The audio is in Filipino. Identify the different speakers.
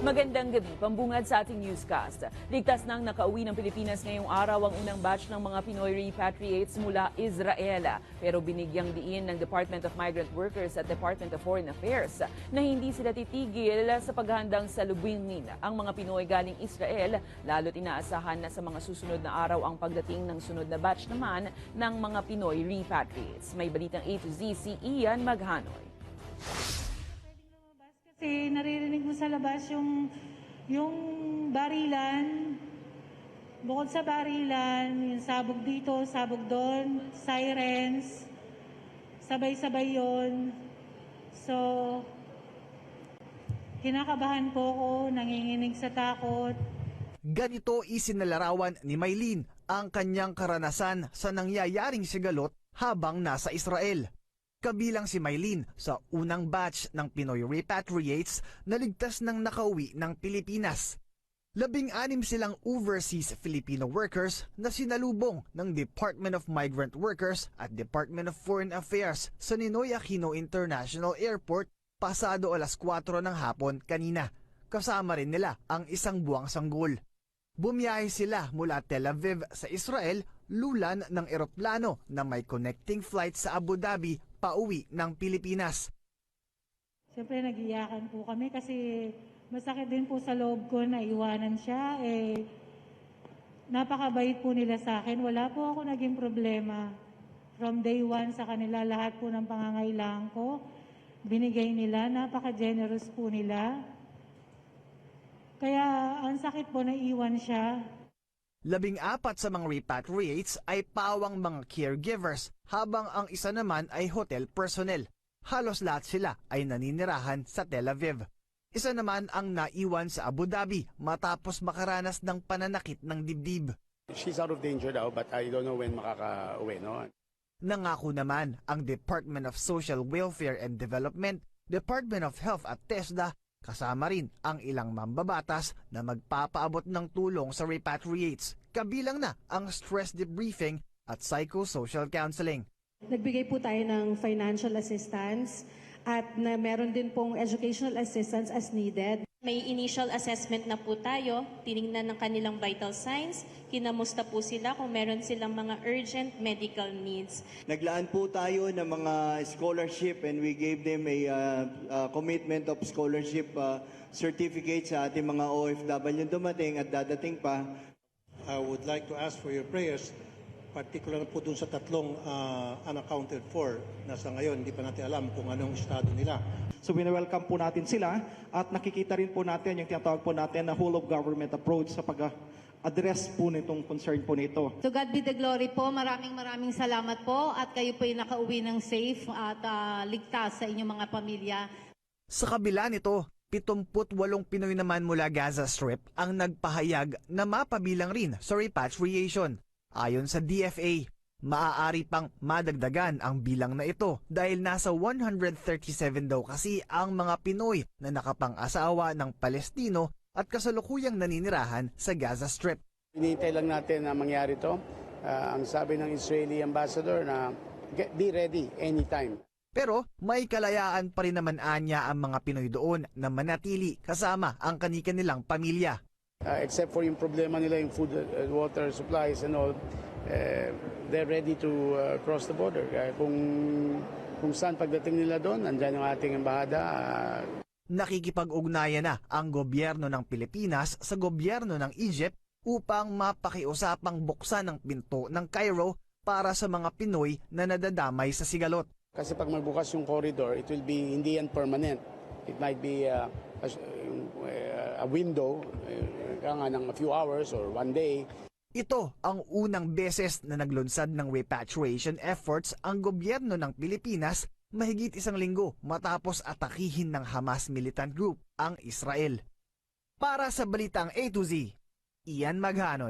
Speaker 1: Magandang gabi, pambungad sa ating newscast. Ligtas nang nakauwi ng Pilipinas ngayong araw ang unang batch ng mga Pinoy repatriates mula Israel. Pero binigyang diin ng Department of Migrant Workers at Department of Foreign Affairs na hindi sila titigil sa paghahandang salubungin ang mga Pinoy galing Israel, lalo't inaasahan na sa mga susunod na araw ang pagdating ng sunod na batch naman ng mga Pinoy repatriates. May balitang A to Z si Ian Maghanoy.
Speaker 2: Kasi mo sa labas yung, yung barilan, bukod sa barilan, yung sabog dito, sabog doon, sirens, sabay-sabay yon. So, kinakabahan po ko, nanginginig sa takot.
Speaker 3: Ganito isinalarawan ni Maylin ang kanyang karanasan sa nangyayaring sigalot habang nasa Israel. Kabilang si Maylin sa unang batch ng Pinoy repatriates na ligtas ng nakauwi ng Pilipinas. Labing-anim silang overseas Filipino workers na sinalubong ng Department of Migrant Workers at Department of Foreign Affairs sa Ninoy Aquino International Airport pasado alas 4 ng hapon kanina. Kasama rin nila ang isang buwang sanggol. Bumiyahe sila mula Tel Aviv sa Israel lulan ng eroplano na may connecting flight sa Abu Dhabi pauwi ng Pilipinas.
Speaker 2: Siyempre, nagiyakan po kami kasi masakit din po sa loob ko na iwanan siya. Eh, napakabait po nila sa akin. Wala po ako naging problema. From day one sa kanila, lahat po ng pangangailangan ko, binigay nila. Napaka-generous po nila. Kaya ang sakit po na iwan siya.
Speaker 3: Labing apat sa mga repatriates ay pawang mga caregivers habang ang isa naman ay hotel personnel. Halos lahat sila ay naninirahan sa Tel Aviv. Isa naman ang naiwan sa Abu Dhabi matapos makaranas ng pananakit ng dibdib.
Speaker 4: She's out of danger daw, but I don't know when makaka-uwi, no?
Speaker 3: Nangako naman ang Department of Social Welfare and Development, Department of Health at TESDA kasama rin ang ilang mambabatas na magpapaabot ng tulong sa repatriates, kabilang na ang stress debriefing at psychosocial counseling.
Speaker 5: Nagbigay po tayo ng financial assistance at na meron din pong educational assistance as needed.
Speaker 6: May initial assessment na po tayo, tiningnan ng kanilang vital signs, kinamusta po sila kung meron silang mga urgent medical needs.
Speaker 7: Naglaan po tayo ng mga scholarship and we gave them a uh, uh, commitment of scholarship uh, certificate sa ating mga OFW dumating at dadating pa.
Speaker 8: I would like to ask for your prayers, particular po dun sa tatlong ah, unaccounted for na sa ngayon hindi pa natin alam kung anong estado nila.
Speaker 9: So wini-welcome po natin sila at nakikita rin po natin yung tinatawag po natin na whole of government approach sa pag-address po nitong concern po nito.
Speaker 10: To God be the glory po. Maraming maraming salamat po at kayo po ay nakauwi ng safe at ah, ligtas sa inyong mga pamilya.
Speaker 3: Sa kabila nito, 78 Pinoy naman mula Gaza Strip ang nagpahayag na mapabilang rin sa repatriation. Ayon sa DFA, maaari pang madagdagan ang bilang na ito dahil nasa 137 daw kasi ang mga Pinoy na nakapang-asawa ng Palestino at kasalukuyang naninirahan sa Gaza Strip.
Speaker 4: Hinihintay lang natin na mangyari to. Ah, ang sabi ng Israeli ambassador na get, be ready anytime.
Speaker 3: Pero may kalayaan pa rin naman anya ang mga Pinoy doon na manatili kasama ang kanilang pamilya.
Speaker 4: Ah, except for yung problema nila, yung food and water supplies and all, eh, they're ready to ah, cross the border. Kaya kung, kung saan pagdating nila doon, andyan yung ating embahada. ah,
Speaker 3: nakikipag-ugnayan na ang gobyerno ng Pilipinas sa gobyerno ng Egypt upang mapakiusapang buksan ang pinto ng Cairo para sa mga Pinoy na nadadamay sa sigalot.
Speaker 4: Kasi pag magbukas yung corridor, it will be hindi yan permanent. It might be uh, a, a window, uh, nga ng a few hours or one day.
Speaker 3: Ito ang unang beses na naglunsad ng repatriation efforts ang gobyerno ng Pilipinas mahigit isang linggo matapos atakihin ng Hamas militant group ang Israel. Para sa Balitang A to Z, Ian Maghanoy.